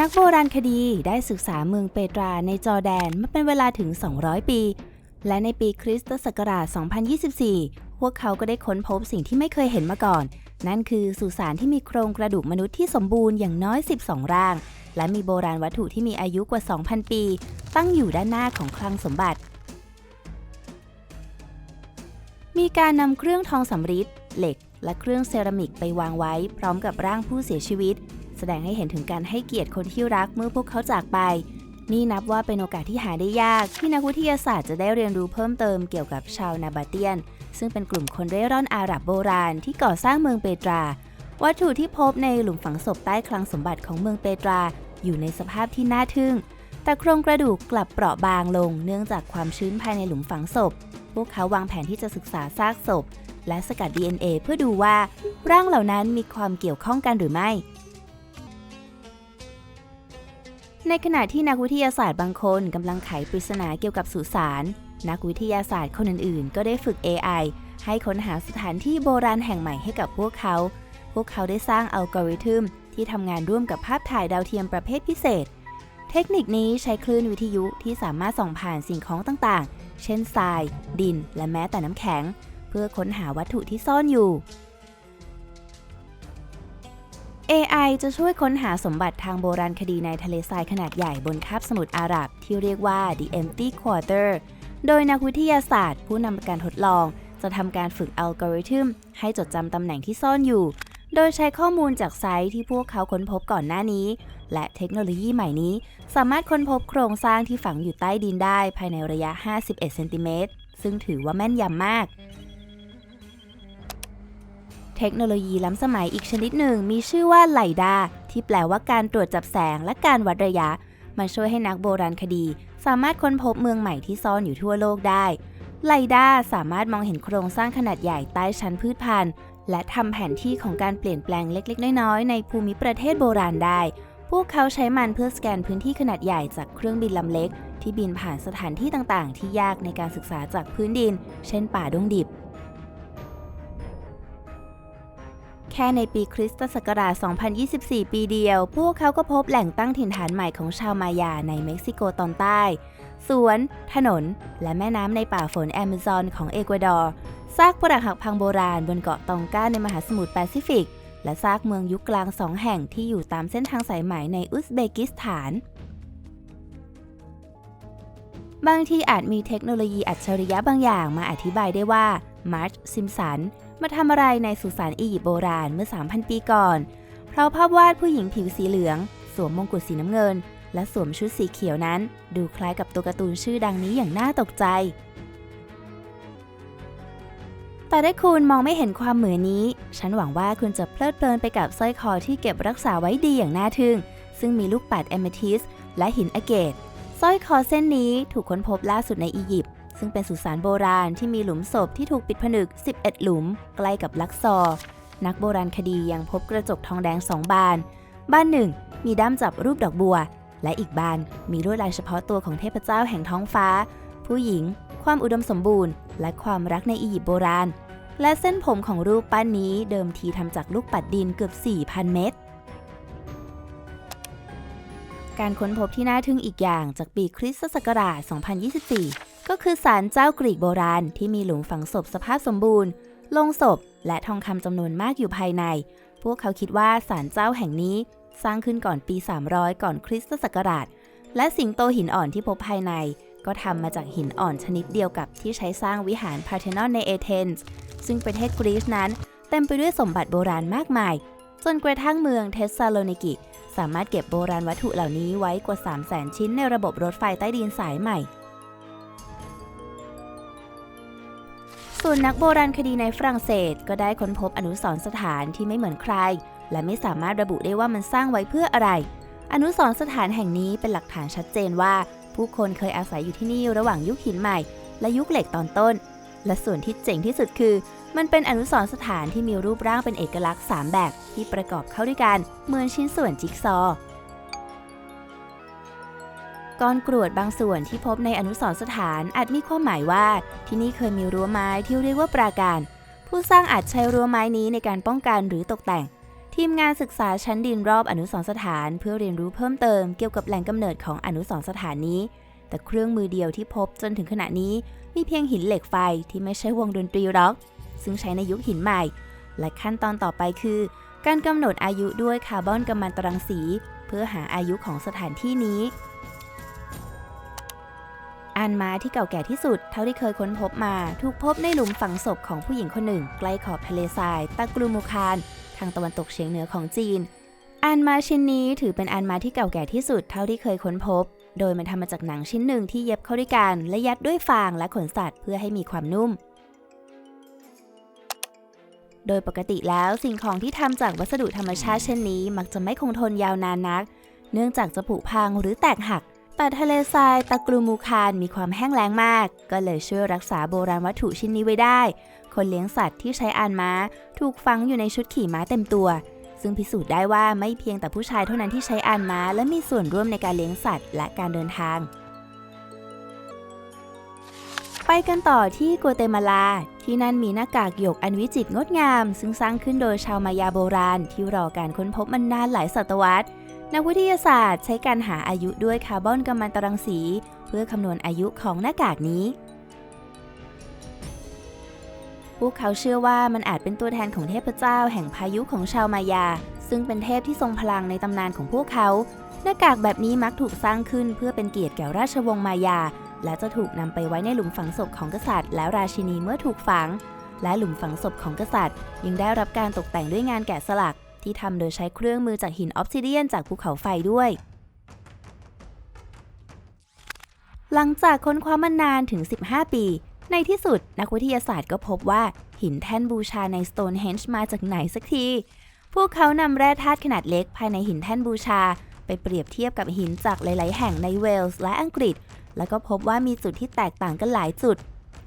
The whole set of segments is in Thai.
นักโบราณคดีได้ศึกษาเมืองเปตราในจอร์แดนมาเป็นเวลาถึง 200 ปี และในปีคริสตศักราช 2024 พวกเขาก็ได้ค้นพบสิ่งที่ไม่เคยเห็นมาก่อน นั่นคือสุสานที่มีโครงกระดูกมนุษย์ที่สมบูรณ์อย่างน้อย 12 ร่าง และมีโบราณวัตถุที่มีอายุกว่า 2,000 ปี ตั้งอยู่ด้านหน้าของคลังสมบัติ มีการนำเครื่องทองสำริดเหล็ก และเครื่องเซรามิกไปวางไว้ พร้อมกับร่างผู้เสียชีวิต แสดงให้เห็นถึงการให้เกียรติคนที่รักเมื่อพวกเขาจากไป นี่นับว่าเป็นโอกาสที่หาได้ยาก ที่นักวิทยาศาสตร์จะได้เรียนรู้เพิ่มเติมเกี่ยวกับชาวนาบาเตียน ซึ่งเป็นกลุ่มคนเร่ร่อนอาหรับโบราณที่ก่อสร้างเมืองเปตรา วัตถุที่พบในหลุมฝังศพใต้คลังสมบัติของเมืองเปตรา อยู่ในสภาพที่น่าทึ่ง แต่โครงกระดูกกลับเปราะบางลง เนื่องจากความชื้นภายในหลุมฝังศพ พวกเขาวางแผนที่จะศึกษาซากศพและสกัด DNA เพื่อดูว่าร่างเหล่านั้นมีความเกี่ยวข้องกันหรือไม่ ในขณะที่นักวิทยาศาสตร์บางคนกำลังไขปริศนาเกี่ยวกับสุสาน นักวิทยาศาสตร์คนอื่นๆ ก็ได้ฝึก AI ให้ค้นหาสถานที่โบราณแห่งใหม่ให้กับพวกเขา พวกเขาได้สร้างอัลกอริทึมที่ทำงานร่วมกับภาพถ่ายดาวเทียมประเภทพิเศษ เทคนิคนี้ใช้คลื่นวิทยุที่สามารถส่องผ่านสิ่งของต่างๆ เช่นทราย ดิน และแม้แต่น้ำแข็ง เพื่อค้นหาวัตถุที่ซ่อนอยู่ AI จะช่วยค้นหาสมบัติทางโบราณคดีในทะเลทรายขนาดใหญ่บนคาบสมุทรอาหรับ ที่เรียกว่า The Empty Quarter โดยนักวิทยาศาสตร์ ผู้นำการทดลอง จะทำการฝึกอัลกอริทึมให้จดจำตำแหน่งที่ซ่อนอยู่ โดยใช้ข้อมูลจากไซต์ที่พวกเขาค้นพบก่อนหน้านี้ และเทคโนโลยีใหม่นี้ สามารถค้นพบโครงสร้างที่ฝังอยู่ใต้ดินได้ภายในระยะ 51 เซนติเมตรซึ่งถือว่าแม่นยำมาก เทคโนโลยีล้ำสมัยอีกชนิดหนึ่งมีชื่อว่าไลดาที่แปลว่าการตรวจจับแสงและการวัดระยะมาช่วยให้นักโบราณคดี สามารถค้นพบเมืองใหม่ที่ซ่อนอยู่ทั่วโลกได้ไลดาสามารถมองเห็นโครงสร้างขนาดใหญ่ใต้ชั้นพืชพันธุ์ และทำแผนที่ของการเปลี่ยนแปลงเล็กๆ น้อยๆ ในภูมิประเทศโบราณได้ พวกเขาใช้มันเพื่อสแกนพื้นที่ขนาดใหญ่จากเครื่องบินลำเล็ก ที่บินผ่านสถานที่ต่างๆ ที่ยากในการศึกษาจากพื้นดิน เช่นป่าดงดิบ แค่ในปีคริสตศักราช 2024 ปีเดียว พวกเขาก็พบแหล่งตั้งถิ่นฐานใหม่ของชาวมายาในเม็กซิโกตอนใต้ สวน ถนน และแม่น้ำในป่าฝนแอมะซอนของเอกวาดอร์ ซากปรักหักพังโบราณบนเกาะตองกาในมหาสมุทรแปซิฟิก และซากเมืองยุคกลางสองแห่งที่อยู่ตามเส้นทางสายไหมในอุซเบกิสถานบางทีอาจมีเทคโนโลยีอัจฉริยะบางอย่างมาอธิบายได้ว่ามาร์ชซิมสัน มาทำอะไรในสุสานอียิปต์โบราณเมื่อ 3,000 ปีก่อน เพราะภาพวาดผู้หญิงผิวสีเหลือง สวมมงกุฎสีน้ำเงิน และสวมชุดสีเขียวนั้น ดูคล้ายกับตัวการ์ตูนชื่อดังนี้อย่างน่าตกใจ แต่ถ้าคุณมองไม่เห็นความเหมือนนี้ ฉันหวังว่าคุณจะเพลิดเพลินไปกับสร้อยคอที่เก็บรักษาไว้ดีอย่างน่าทึ่ง ซึ่งมีลูกปัดแอมเมทิสและหินอเกตสร้อยคอเส้นนี้ถูกค้นพบล่าสุดในอียิปต์ ซึ่งเป็นสุสานโบราณที่มีหลุมศพที่ถูกปิดผนึก 11 หลุม ใกล้กับลักซอร์นักโบราณคดียังพบกระจกทองแดงสองบาน บ้านหนึ่งมีด้ามจับรูปดอกบัว และอีกบานมีลวดลายเฉพาะตัวของเทพเจ้าแห่งท้องฟ้า ผู้หญิง ความอุดมสมบูรณ์ และความรักในอียิปต์โบราณ และเส้นผมของรูปปั้นนี้เดิมทีทำจากลูกปัดดินเกือบ4,000 เม็ด การค้นพบที่น่าทึ่งอีกอย่างจากปีคริสตศักราช 2024 ก็คือศาลเจ้ากรีกโบราณที่มีหลุมฝังศพสภาพสมบูรณ์ ลงศพ และทองคำจำนวนมากอยู่ภายใน พวกเขาคิดว่าศาลเจ้าแห่งนี้สร้างขึ้นก่อนปี 300 ก่อนคริสตศักราช และสิงโตหินอ่อนที่พบภายใน ก็ทำมาจากหินอ่อนชนิดเดียวกับที่ใช้สร้างวิหารพาร์เทนอนในเอเธนส์ ซึ่งประเทศกรีซนั้น เต็มไปด้วยสมบัติโบราณมากมาย จนกระทั่งเมืองเทสซาโลนิกิ สามารถเก็บโบราณวัตถุเหล่านี้ไว้กว่า 3 0 0 0 0 0 ชิ้นในระบบรถไฟใต้ดินสายใหม่ส่วนนักโบราณคดีในฝรั่งเศส ก็ได้ค้นพบอนุสรณ์สถานที่ไม่เหมือนใคร และไม่สามารถระบุได้ว่ามันสร้างไว้เพื่ออะไร อนุสรณ์สถานแห่งนี้เป็นหลักฐานชัดเจนว่า ผู้คนเคยอาศัยอยู่ที่นี่ระหว่างยุคหินใหม่ และยุคเหล็กตอนต้น และส่วนที่เจ๋งที่สุดคือ มันเป็นอนุสรณ์สถานที่มีรูปร่างเป็นเอกลักษณ์ 3 แบบที่ประกอบเข้าด้วยกันเหมือนชิ้นส่วนจิ๊กซอว์ก้อนกรวดบางส่วนที่พบในอนุสรณ์สถานอาจมีความหมายว่า ที่นี่เคยมีรั้วไม้ที่เรียกว่าปราการ ผู้สร้างอาจใช้รั้วไม้นี้ในการป้องกันหรือตกแต่ง ทีมงานศึกษาชั้นดินรอบอนุสรณ์สถาน เพื่อเรียนรู้เพิ่มเติมเกี่ยวกับแหล่งกำเนิดของอนุสรณ์สถานนี้ แต่เครื่องมือเดียวที่พบจนถึงขณะนี้ มีเพียงหินเหล็กไฟที่ไม่ใช่วงดนตรีร็อก ซึ่งใช้ในยุคหินใหม่ และขั้นตอนต่อไปคือ การกำหนดอายุด้วยคาร์บอนกัมมันตรังสี เพื่อหาอายุของสถานที่นี้อันม้าที่เก่าแก่ที่สุดเท่าที่เคยค้นพบมา ถูกพบในหลุมฝังศพของผู้หญิงคนหนึ่ง ใกล้ขอบทะเลทรายตะกรูมูคานทางตะวันตกเฉียงเหนือของจีนอันมาชิ้นนี้ถือเป็นอันมาที่เก่าแก่ที่สุดเท่าที่เคยค้นพบ โดยมันทำมาจากหนังชิ้นหนึ่งที่เย็บเข้าด้วยกันและยัดด้วยฟางและขนสัตว์เพื่อให้มีความนุ่ม โดยปกติแล้วสิ่งของที่ทำจากวัสดุธรรมชาติเช่นนี้ มักจะไม่คงทนยาวนานนัก เนื่องจากจะผุพังหรือแตกหัก แต่ทะเลทรายตะกรูมูคานมีความแห้งแล้งมาก ก็เลยช่วยรักษาโบราณวัตถุชิ้นนี้ไว้ได้ คนเลี้ยงสัตว์ที่ใช้อานม้า ถูกฝังอยู่ในชุดขี่ม้าเต็มตัว ซึ่งพิสูจน์ได้ว่าไม่เพียงแต่ผู้ชายเท่านั้นที่ใช้อานม้า และมีส่วนร่วมในการเลี้ยงสัตว์ และการเดินทาง ไปกันต่อที่กัวเตมาลา ที่นั่นมีหน้ากากหยกอันวิจิตรงดงาม ซึ่งสร้างขึ้นโดยชาวมายาโบราณ ที่รอการค้นพบมันนานหลายศตวรรษ นักวิทยาศาสตร์ใช้การหาอายุด้วยคาร์บอนกัมมันตรังสี เพื่อคำนวณอายุของหน้ากากนี้ พวกเขาเชื่อว่ามันอาจเป็นตัวแทนของเทพเจ้าแห่งพายุของชาวมายา ซึ่งเป็นเทพที่ทรงพลังในตำนานของพวกเขา หน้ากากแบบนี้มักถูกสร้างขึ้นเพื่อเป็นเกียรติแก่ราชวงศ์มายา และจะถูกนำไปไว้ในหลุมฝังศพของกษัตริย์ และราชินีเมื่อถูกฝัง และหลุมฝังศพของกษัตริย์ ยังได้รับการตกแต่งด้วยงานแกะสลัก ที่ทำโดยใช้เครื่องมือจากหินออฟซิเดียนจากภูเขาไฟด้วย หลังจากค้นคว้ามานานถึง 15 ปี ในที่สุดนักวิทยาศาสตร์ก็พบว่าหินแท่นบูชาใน Stonehenge มาจากไหนสักที พวกเขานำแร่ธาตุขนาดเล็กภายในหินแท่นบูชา ไปเปรียบเทียบกับหินจากหลาย ๆ แห่งในเวลส์และอังกฤษ แล้วก็พบว่ามีจุดที่แตกต่างกันหลายจุด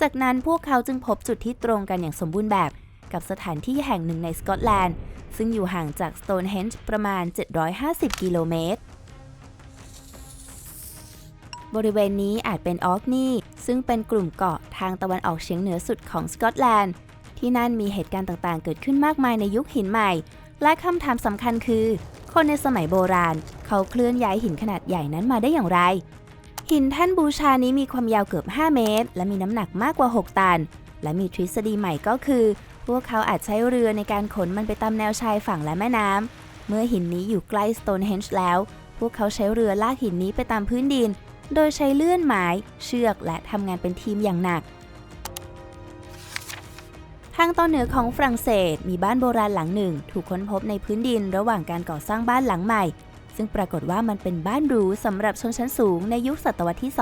จากนั้นพวกเขาจึงพบจุดที่ตรงกันอย่างสมบูรณ์แบบ กับสถานที่แห่งหนึ่งในสกอตแลนด์ ซึ่งอยู่ห่างจาก Stonehenge ประมาณ 750 กิโลเมตรบริเวณนี้อาจเป็นออกนีซึ่งเป็นกลุ่มเกาะทางตะวันออกเฉียงเหนือสุดของสกอตแลนด์ ที่นั่นมีเหตุการณ์ต่างๆ เกิดขึ้นมากมายในยุคหินใหม่ และคำถามสำคัญคือ คนในสมัยโบราณ เขาเคลื่อนย้ายหินขนาดใหญ่นั้นมาได้อย่างไร หินแท่นบูชานี้มีความยาวเกือบ 5 เมตร และมีน้ำหนักมากกว่า 6 ตัน และมีทฤษฎีใหม่ก็คือ พวกเขาอาจใช้เรือในการขนมันไปตามแนวชายฝั่งและแม่น้ำ เมื่อหินนี้อยู่ใกล้ Stonehenge แล้ว พวกเขาใช้เรือลากหินนี้ไปตามพื้นดิน โดยใช้เลื่อนไม้ เชือกและทำงานเป็นทีมอย่างหนักทางตอนเหนือของฝรั่งเศสมีบ้านโบราณหลังหนึ่ง ถูกค้นพบในพื้นดินระหว่างการก่อสร้างบ้านหลังใหม่ ซึ่งปรากฏว่ามันเป็นบ้านหรูสำหรับชนชั้นสูงในยุคศตวรรษที่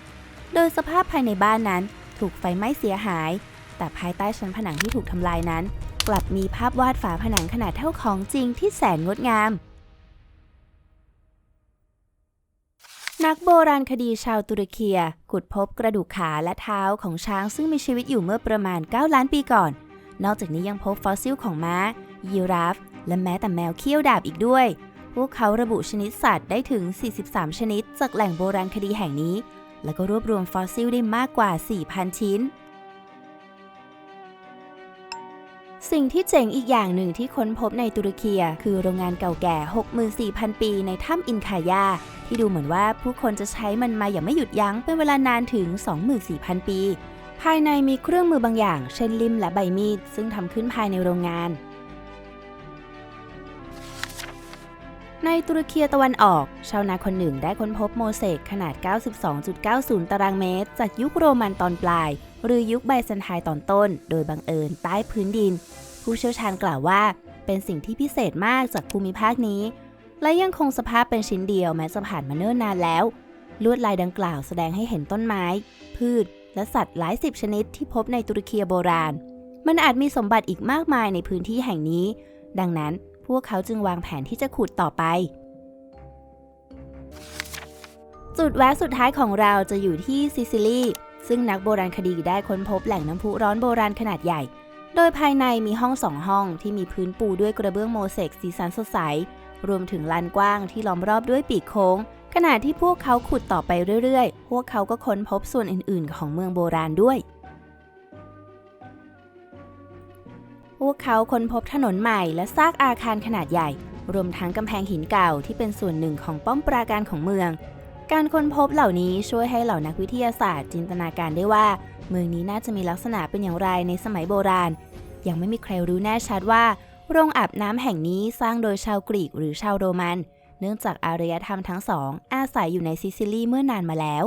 2 โดยสภาพภายในบ้านนั้นถูกไฟไหม้เสียหาย แต่ภายใต้ชั้นผนังที่ถูกทำลายนั้น กลับมีภาพวาดฝาผนังขนาดเท่าของจริงที่แสนงดงาม นักโบราณคดีชาวตุรเคียขุดพบกระดูกขาและเท้าของช้างซึ่งมีชีวิตอยู่เมื่อประมาณ 9 ล้านปีก่อน นอกจากนี้ยังพบฟอสซิลของม้า ยีราฟ และแม้แต่แมวเขี้ยวดาบอีกด้วย พวกเขาระบุชนิดสัตว์ได้ถึง 43 ชนิด จากแหล่งโบราณคดีแห่งนี้ แล้วก็รวบรวมฟอสซิลได้มากกว่า 4,000 ชิ้น สิ่งที่เจ๋งอีกอย่างหนึ่งที่ค้นพบในตุรเคีย คือโรงงานเก่าแก่ 64,000 ปีในถ้ำอินคายา ที่ดูเหมือนว่าผู้คนจะใช้มันมาอย่างไม่หยุดยั้งเป็นเวลานานถึง 24,000 ปี ภายในมีเครื่องมือบางอย่าง เช่นลิมและใบมีดซึ่งทำขึ้นภายในโรงงาน ในตุรเคีตะวันออก ชาวนาคนหนึ่งได้ค้นพบโมเสกขนาด 92.90 ตารางเมตร จากยุคโรมันตอนปลาย หรือยุคไบแซนไทน์ตอนต้น โดยบังเอิญใต้พื้นดิน ผู้เชี่ยวชาญกล่าวว่า เป็นสิ่งที่พิเศษมากจากภูมิภาคนี้ และยังคงสภาพเป็นชิ้นเดียวแม้จะผ่านมาเนิ่นนานแล้ว ลวดลายดังกล่าวแสดงให้เห็นต้นไม้ พืช และสัตว์หลายสิบชนิดที่พบในตุรเคีโบราณ มันอาจมีสมบัติอีกมากมายในพื้นที่แห่งนี้ ดังนั้น วกเขาจึงวางแผนที่จะขุดต่อไป จุดแวะสุดท้ายของเราจะอยู่ที่ซิซิลีซึ่งนักโบราณคดีได้ค้นพบแหล่งน้ำพุร้อนโบราณขนาดใหญ่ โดยภายในมีห้องสองห้องที่มีพื้นปูด้วยกระเบื้องโมเสกสีสันสดใส รวมถึงลานกว้างที่ล้อมรอบด้วยปีกโค้ง ขณะที่พวกเขาขุดต่อไปเรื่อยๆ พวกเขาก็ค้นพบส่วนอื่นๆ ของเมืองโบราณด้วย พวกเขาค้นพบถนนใหม่และซากอาคารขนาดใหญ่ รวมทั้งกำแพงหินเก่าที่เป็นส่วนหนึ่งของป้อมปราการของเมือง การค้นพบเหล่านี้ช่วยให้เหล่านักวิทยาศาสตร์ จินตนาการได้ว่า เมืองนี้น่าจะมีลักษณะเป็นอย่างไรในสมัยโบราณ ยังไม่มีใครรู้แน่ชัดว่า โรงอาบน้ำแห่งนี้สร้างโดยชาวกรีกหรือชาวโรมัน เนื่องจากอารยธรรมทั้งสองอาศัยอยู่ในซิซิลีเมื่อนานมาแล้ว